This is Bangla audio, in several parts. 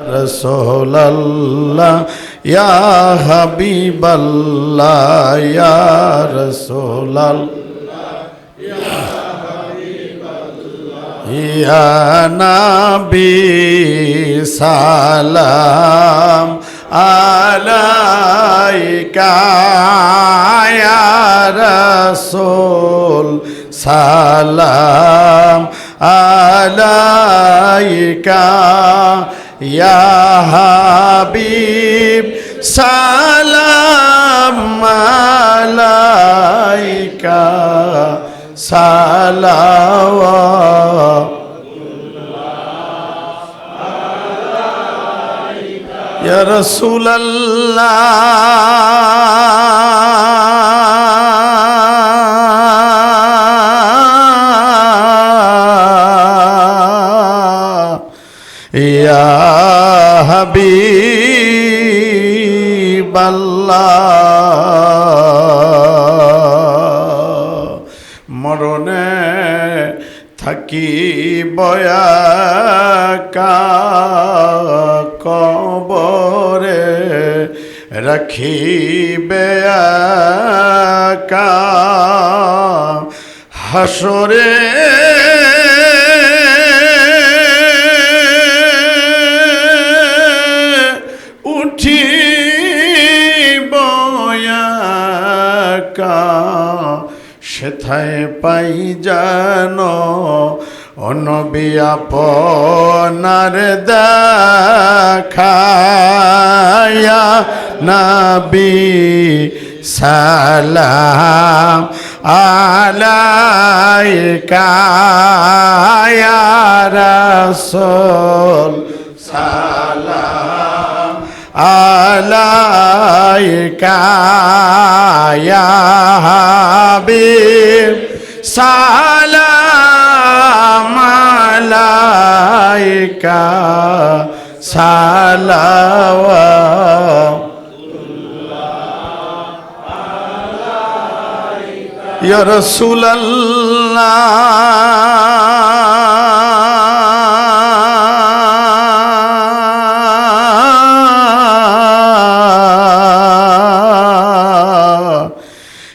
رسول الله يا حبيب الله يا رسول الله يا نبي سلام عليك يا رسول سلام عليك يا حبيب سلام عليك صلوات يا رسول الله হাবিব মরণে থাকি বয়াকা কবরে রাখিবে কা হাসরে সেথায় পাই যেন অনবী আপনার দেখায়া নবী সালাম আলাইকা ইয়া রাসূল সালাম আলাইকা يا حبيب سلام عليك صلوات يا رسول الله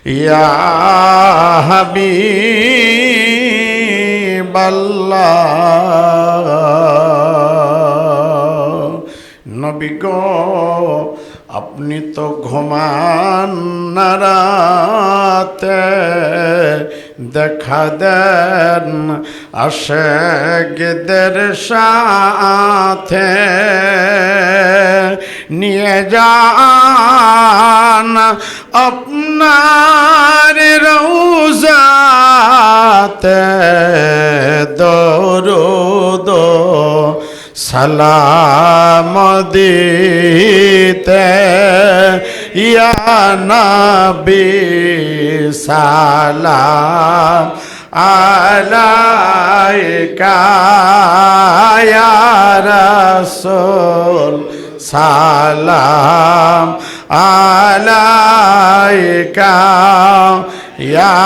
يا حبيب الله নবী গো আপনি তো ঘুমান না রাতে দেখা দেন আশেকদের সাথে। নিয়ে যান আপনার রৌজাতে দরুদ সালাম দিতে ইয়া নবী সালাম আলাইকা ইয়া রাসূল সালাম আলাইকা ইয়া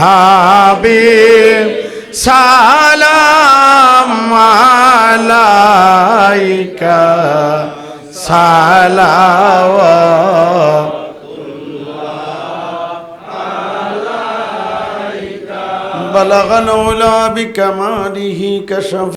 হাবিব সালাম আলাইকা সালাওয়াত بلغ العلا بكماله كشف